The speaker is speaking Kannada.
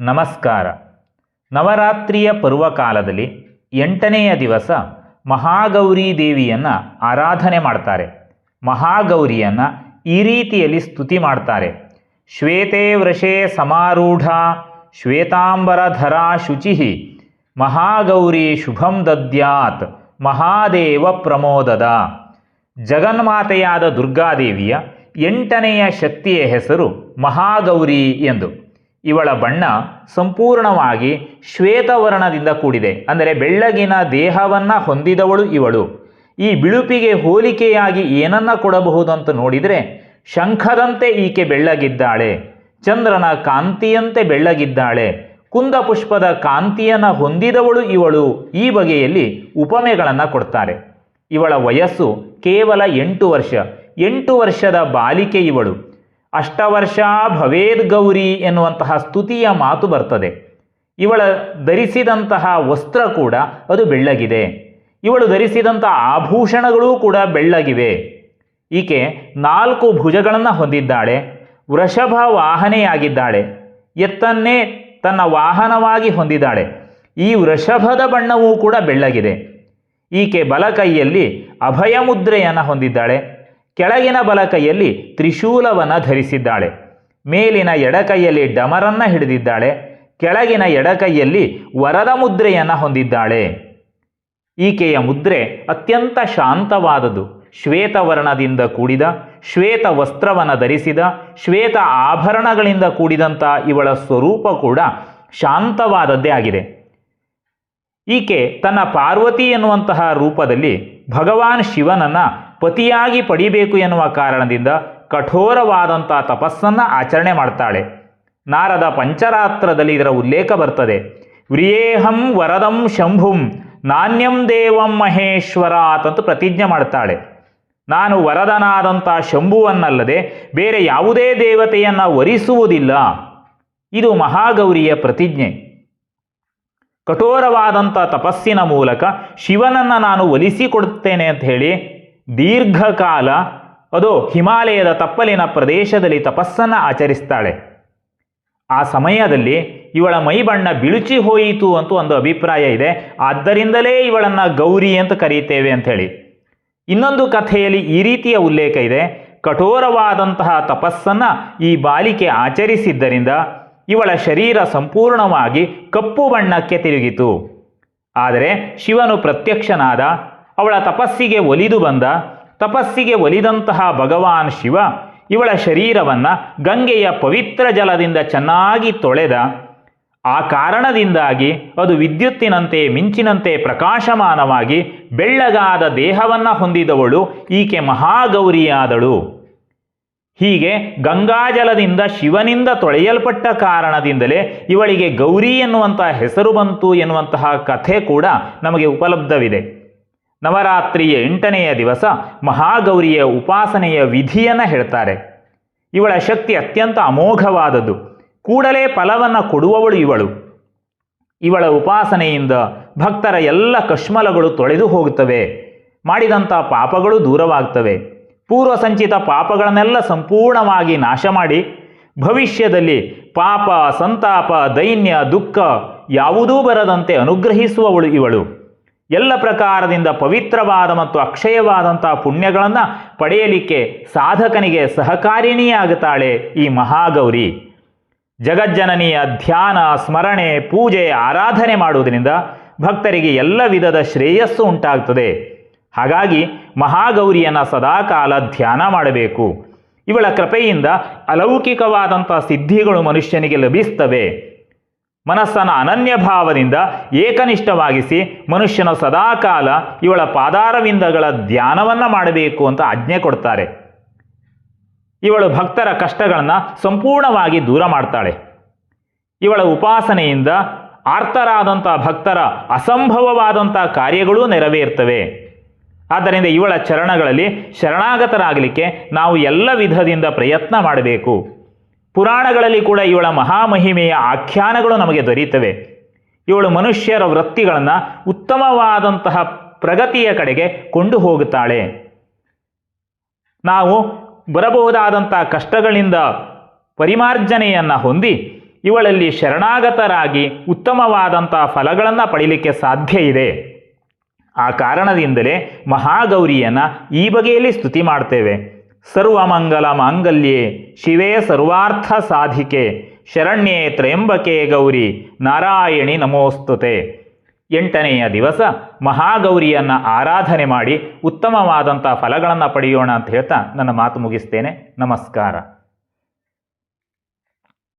ನಮಸ್ಕಾರ. ನವರಾತ್ರಿಯ ಪರ್ವಕಾಲದಲ್ಲಿ ಎಂಟನೆಯ ದಿವಸ ಮಹಾಗೌರಿ ದೇವಿಯನ್ನು ಆರಾಧನೆ ಮಾಡ್ತಾರೆ. ಮಹಾಗೌರಿಯನ್ನು ಈ ರೀತಿಯಲ್ಲಿ ಸ್ತುತಿ ಮಾಡ್ತಾರೆ. ಶ್ವೇತೆ ವೃಷೇ ಸಮಾರೂಢ ಶ್ವೇತಾಂಬರಧರಾ ಶುಚಿ, ಮಹಾಗೌರಿ ಶುಭಂ ದದ್ಯಾತ್, ಮಹಾದೇವ ಪ್ರಮೋದದ. ಜಗನ್ಮಾತೆಯಾದ ದುರ್ಗಾದೇವಿಯ ಎಂಟನೆಯ ಶಕ್ತಿಯ ಹೆಸರು ಮಹಾಗೌರಿ ಎಂದು. ಇವಳ ಬಣ್ಣ ಸಂಪೂರ್ಣವಾಗಿ ಶ್ವೇತವರ್ಣದಿಂದ ಕೂಡಿದೆ. ಅಂದರೆ ಬೆಳ್ಳಗಿನ ದೇಹವನ್ನು ಹೊಂದಿದವಳು ಇವಳು. ಈ ಬಿಳುಪಿಗೆ ಹೋಲಿಕೆಯಾಗಿ ಏನನ್ನ ಅಂತ ನೋಡಿದರೆ ಶಂಖದಂತೆ ಈಕೆ ಬೆಳ್ಳಗಿದ್ದಾಳೆ. ಚಂದ್ರನ ಕಾಂತಿಯಂತೆ ಬೆಳ್ಳಗಿದ್ದಾಳೆ. ಕುಂದಪುಷ್ಪದ ಕಾಂತಿಯನ್ನು ಹೊಂದಿದವಳು ಇವಳು. ಈ ಬಗೆಯಲ್ಲಿ ಉಪಮೆಗಳನ್ನು ಕೊಡ್ತಾರೆ. ಇವಳ ವಯಸ್ಸು ಕೇವಲ ಎಂಟು ವರ್ಷ. ಎಂಟು ವರ್ಷದ ಬಾಲಿಕೆ ಇವಳು. ಅಷ್ಟವರ್ಷ ಭವೇದ್ ಗೌರಿ ಎನ್ನುವಂತಹ ಸ್ತುತಿಯ ಮಾತು ಬರ್ತದೆ. ಇವಳ ಧರಿಸಿದಂತಹ ವಸ್ತ್ರ ಕೂಡ ಅದು ಬೆಳ್ಳಗಿದೆ. ಇವಳು ಧರಿಸಿದಂಥ ಆಭೂಷಣಗಳೂ ಕೂಡ ಬೆಳ್ಳಗಿವೆ. ಈಕೆ ನಾಲ್ಕು ಭುಜಗಳನ್ನು ಹೊಂದಿದ್ದಾಳೆ, ವೃಷಭ ವಾಹನೆಯಾಗಿದ್ದಾಳೆ, ಎತ್ತನ್ನೇ ತನ್ನ ವಾಹನವಾಗಿ ಹೊಂದಿದ್ದಾಳೆ. ಈ ವೃಷಭದ ಬಣ್ಣವೂ ಕೂಡ ಬೆಳ್ಳಗಿದೆ. ಈಕೆ ಬಲಕೈಯಲ್ಲಿ ಅಭಯ ಮುದ್ರೆಯನ್ನು ಹೊಂದಿದ್ದಾಳೆ. ಕೆಳಗಿನ ಬಲಕೈಯಲ್ಲಿ ತ್ರಿಶೂಲವನ್ನು ಧರಿಸಿದ್ದಾಳೆ. ಮೇಲಿನ ಎಡಕೈಯಲ್ಲಿ ಡಮರನ್ನ ಹಿಡಿದಿದ್ದಾಳೆ. ಕೆಳಗಿನ ಎಡಕೈಯಲ್ಲಿ ವರದ ಮುದ್ರೆಯನ್ನು ಹೊಂದಿದ್ದಾಳೆ. ಈಕೆಯ ಮುದ್ರೆ ಅತ್ಯಂತ ಶಾಂತವಾದದು ಶ್ವೇತವರ್ಣದಿಂದ ಕೂಡಿದ, ಶ್ವೇತ ವಸ್ತ್ರವನ್ನು ಧರಿಸಿದ, ಶ್ವೇತ ಆಭರಣಗಳಿಂದ ಕೂಡಿದಂಥ ಇವಳ ಸ್ವರೂಪ ಕೂಡ ಶಾಂತವಾದದ್ದೇ ಆಗಿದೆ. ಈಕೆ ತನ್ನ ಪಾರ್ವತಿ ಎನ್ನುವಂತಹ ರೂಪದಲ್ಲಿ ಭಗವಾನ್ ಶಿವನನ್ನು ಪತಿಯಾಗಿ ಪಡಿಬೇಕು ಎನ್ನುವ ಕಾರಣದಿಂದ ಕಠೋರವಾದಂಥ ತಪಸ್ಸನ್ನು ಆಚರಣೆ ಮಾಡ್ತಾಳೆ. ನಾರದ ಪಂಚರಾತ್ರದಲ್ಲಿ ಇದರ ಉಲ್ಲೇಖ ಬರ್ತದೆ. ವ್ರಿಯೇಹಂ ವರದಂ ಶಂಭುಂ, ನಾಣ್ಯಂ ದೇವಂ ಮಹೇಶ್ವರಾತ್ ಅಂತ ಪ್ರತಿಜ್ಞೆ ಮಾಡ್ತಾಳೆ. ನಾನು ವರದನಾದಂಥ ಶಂಭುವನ್ನಲ್ಲದೆ ಬೇರೆ ಯಾವುದೇ ದೇವತೆಯನ್ನು ವರಿಸುವುದಿಲ್ಲ. ಇದು ಮಹಾಗೌರಿಯ ಪ್ರತಿಜ್ಞೆ. ಕಠೋರವಾದಂಥ ತಪಸ್ಸಿನ ಮೂಲಕ ಶಿವನನ್ನು ನಾನು ಒಲಿಸಿಕೊಡುತ್ತೇನೆ ಅಂತ ಹೇಳಿ ದೀರ್ಘಕಾಲ ಅದು ಹಿಮಾಲಯದ ತಪ್ಪಲಿನ ಪ್ರದೇಶದಲ್ಲಿ ತಪಸ್ಸನ್ನು ಆಚರಿಸ್ತಾಳೆ. ಆ ಸಮಯದಲ್ಲಿ ಇವಳ ಮೈಬಣ್ಣ ಬಿಳುಚಿ ಹೋಯಿತು ಅಂತ ಒಂದು ಅಭಿಪ್ರಾಯ ಇದೆ. ಆದ್ದರಿಂದಲೇ ಇವಳನ್ನು ಗೌರಿ ಅಂತ ಕರೀತೇವೆ ಅಂತ ಹೇಳಿ. ಇನ್ನೊಂದು ಕಥೆಯಲ್ಲಿ ಈ ರೀತಿಯ ಉಲ್ಲೇಖ ಇದೆ. ಕಠೋರವಾದಂತಹ ತಪಸ್ಸನ್ನು ಈ ಬಾಲಿಕೆ ಆಚರಿಸಿದ್ದರಿಂದ ಇವಳ ಶರೀರ ಸಂಪೂರ್ಣವಾಗಿ ಕಪ್ಪು ಬಣ್ಣಕ್ಕೆ ತಿರುಗಿತು. ಆದರೆ ಶಿವನು ಪ್ರತ್ಯಕ್ಷನಾದ ಅವಳ ತಪಸ್ಸಿಗೆ ಒಲಿದು ಬಂದ, ತಪಸ್ಸಿಗೆ ಒಲಿದಂತಹ ಭಗವಾನ್ ಶಿವ ಇವಳ ಶರೀರವನ್ನು ಗಂಗೆಯ ಪವಿತ್ರ ಜಲದಿಂದ ಚೆನ್ನಾಗಿ ತೊಳೆದ. ಆ ಕಾರಣದಿಂದಾಗಿ ಅದು ವಿದ್ಯುತ್ತಿನಂತೆ ಮಿಂಚಿನಂತೆ ಪ್ರಕಾಶಮಾನವಾಗಿ ಬೆಳ್ಳಗಾದ ದೇಹವನ್ನು ಹೊಂದಿದವಳು ಈಕೆ ಮಹಾಗೌರಿಯಾದಳು. ಹೀಗೆ ಗಂಗಾಜಲದಿಂದ ಶಿವನಿಂದ ತೊಳೆಯಲ್ಪಟ್ಟ ಕಾರಣದಿಂದಲೇ ಇವಳಿಗೆ ಗೌರಿ ಎನ್ನುವಂತಹ ಹೆಸರು ಬಂತು ಎನ್ನುವಂತಹ ಕಥೆ ಕೂಡ ನಮಗೆ ಉಪಲಬ್ಧವಿದೆ. ನವರಾತ್ರಿಯ ಎಂಟನೆಯ ದಿವಸ ಮಹಾಗೌರಿಯ ಉಪಾಸನೆಯ ವಿಧಿಯನ್ನು ಹೇಳ್ತಾರೆ. ಇವಳ ಶಕ್ತಿ ಅತ್ಯಂತ ಅಮೋಘವಾದದ್ದು. ಕೂಡಲೇ ಫಲವನ್ನು ಕೊಡುವವಳು ಇವಳು. ಇವಳ ಉಪಾಸನೆಯಿಂದ ಭಕ್ತರ ಎಲ್ಲ ಕಶ್ಮಲಗಳು ತೊಳೆದು ಹೋಗುತ್ತವೆ. ಮಾಡಿದಂಥ ಪಾಪಗಳು ದೂರವಾಗ್ತವೆ ಪೂರ್ವ ಸಂಚಿತ ಪಾಪಗಳನ್ನೆಲ್ಲ ಸಂಪೂರ್ಣವಾಗಿ ನಾಶ ಮಾಡಿ ಭವಿಷ್ಯದಲ್ಲಿ ಪಾಪ, ಸಂತಾಪ, ದೈನ್ಯ, ದುಃಖ ಯಾವುದೂ ಬರದಂತೆ ಅನುಗ್ರಹಿಸುವವಳು ಇವಳು. ಎಲ್ಲ ಪ್ರಕಾರದಿಂದ ಪವಿತ್ರವಾದ ಮತ್ತು ಅಕ್ಷಯವಾದಂಥ ಪುಣ್ಯಗಳನ್ನು ಪಡೆಯಲಿಕ್ಕೆ ಸಾಧಕನಿಗೆ ಸಹಕಾರಿಣಿಯಾಗುತ್ತಾಳೆ ಈ ಮಹಾಗೌರಿ. ಜಗಜ್ಜನನಿಯ ಧ್ಯಾನ, ಸ್ಮರಣೆ, ಪೂಜೆ, ಆರಾಧನೆ ಮಾಡುವುದರಿಂದ ಭಕ್ತರಿಗೆ ಎಲ್ಲ ವಿಧದ ಶ್ರೇಯಸ್ಸು ಉಂಟಾಗ್ತದೆ. ಹಾಗಾಗಿ ಮಹಾಗೌರಿಯನ್ನು ಸದಾಕಾಲ ಧ್ಯಾನ ಮಾಡಬೇಕು. ಇವಳ ಕೃಪೆಯಿಂದ ಅಲೌಕಿಕವಾದಂಥ ಸಿದ್ಧಿಗಳು ಮನುಷ್ಯನಿಗೆ ಲಭಿಸ್ತವೆ. ಮನಸ್ಸನ್ನು ಅನನ್ಯ ಭಾವದಿಂದ ಏಕನಿಷ್ಠವಾಗಿಸಿ ಮನುಷ್ಯನು ಸದಾಕಾಲ ಇವಳ ಪಾದಾರವಿಂದಗಳ ಧ್ಯಾನವನ್ನು ಮಾಡಬೇಕು ಅಂತ ಆಜ್ಞೆ ಕೊಡ್ತಾರೆ. ಇವಳು ಭಕ್ತರ ಕಷ್ಟಗಳನ್ನು ಸಂಪೂರ್ಣವಾಗಿ ದೂರ ಮಾಡ್ತಾಳೆ. ಇವಳ ಉಪಾಸನೆಯಿಂದ ಆರ್ತರಾದಂಥ ಭಕ್ತರ ಅಸಂಭವವಾದಂಥ ಕಾರ್ಯಗಳೂ ನೆರವೇರ್ತವೆ. ಆದ್ದರಿಂದ ಇವಳ ಚರಣಗಳಲ್ಲಿ ಶರಣಾಗತರಾಗಲಿಕ್ಕೆ ನಾವು ಎಲ್ಲ ವಿಧದಿಂದ ಪ್ರಯತ್ನ ಮಾಡಬೇಕು. ಪುರಾಣಗಳಲ್ಲಿ ಕೂಡ ಇವಳ ಮಹಾಮಹಿಮೆಯ ಆಖ್ಯಾನಗಳು ನಮಗೆ ದೊರೆಯುತ್ತವೆ. ಇವಳು ಮನುಷ್ಯರ ವೃತ್ತಿಗಳನ್ನು ಉತ್ತಮವಾದಂತಹ ಪ್ರಗತಿಯ ಕಡೆಗೆ ಕೊಂಡು ಹೋಗುತ್ತಾಳೆ. ನಾವು ಬರಬಹುದಾದಂಥ ಕಷ್ಟಗಳಿಂದ ಪರಿಮಾರ್ಜನೆಯನ್ನು ಹೊಂದಿ ಇವಳಲ್ಲಿ ಶರಣಾಗತರಾಗಿ ಉತ್ತಮವಾದಂಥ ಫಲಗಳನ್ನು ಪಡೀಲಿಕ್ಕೆ ಸಾಧ್ಯ ಇದೆ. ಆ ಕಾರಣದಿಂದಲೇ ಮಹಾಗೌರಿಯನ್ನು ಈ ಬಗೆಯಲ್ಲಿ ಸ್ತುತಿ ಮಾಡ್ತೇವೆ. ಸರ್ವಮಂಗಲ ಮಾಂಗಲ್ಯೇ ಶಿವೇ ಸರ್ವಾರ್ಥ ಸಾಧಿಕೆ, ಶರಣ್ಯೇ ತ್ರಯಂಬಕೆ ಗೌರಿ, ನಾರಾಯಣಿ ನಮೋಸ್ತುತೆ. ಎಂಟನೆಯ ದಿವಸ ಮಹಾಗೌರಿಯನ್ನು ಆರಾಧನೆ ಮಾಡಿ ಉತ್ತಮವಾದಂಥ ಫಲಗಳನ್ನು ಪಡೆಯೋಣ ಅಂತ ಹೇಳ್ತಾ ನನ್ನ ಮಾತು ಮುಗಿಸ್ತೇನೆ. ನಮಸ್ಕಾರ.